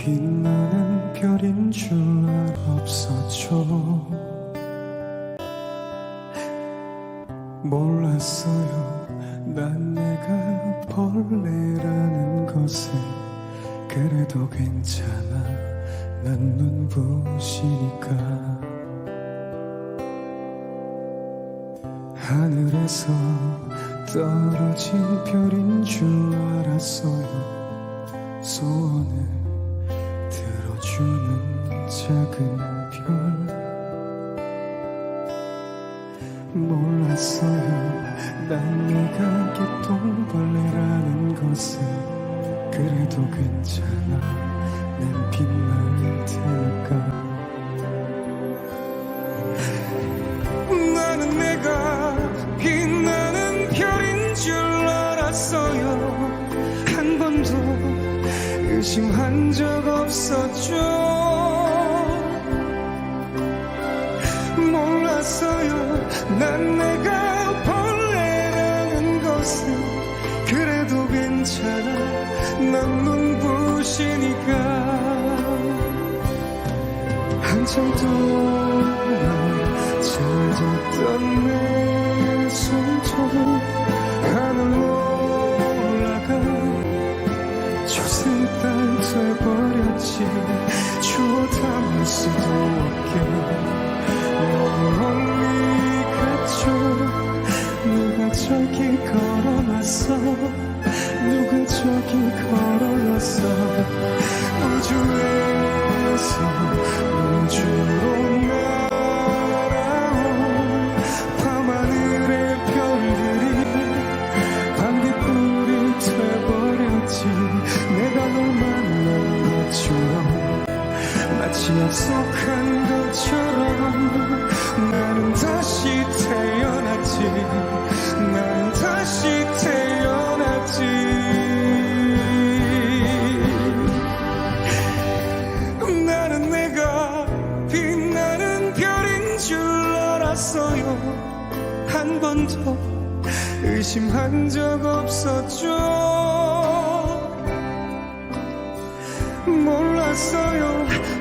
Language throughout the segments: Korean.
빛나는 별인 줄 알았었죠. 몰랐어요. 난 내가 벌레라는 것을. 그래도 괜찮아. 난 눈부시니까. 하늘에서 떨어진 별인 줄 알았어요. 소원을 들어주는 작은 별. 몰랐어요. 난 내가 개똥벌레라는 것을 그래도 괜찮아. 난테 의심한 적 없었죠. 몰랐어요. 난 내가 벌레라는 것을 그래도 괜찮아. 난 눈부시니까. 한참 동안 찾았던 내 손톱 하늘로 돼버렸지 주워 담을 수도 없게. 멀리 갔죠 누가 저기 걸어놨어? 누가 저기 걸어놨어? 우주에서 우주로 약속한 것처럼 나는 다시 태어났지. 나는 다시 태어났지. 나는 내가 빛나는 별인 줄 알았어요. 한 번도 의심한 적 없었죠. 몰랐어요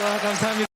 와, 감사합니다.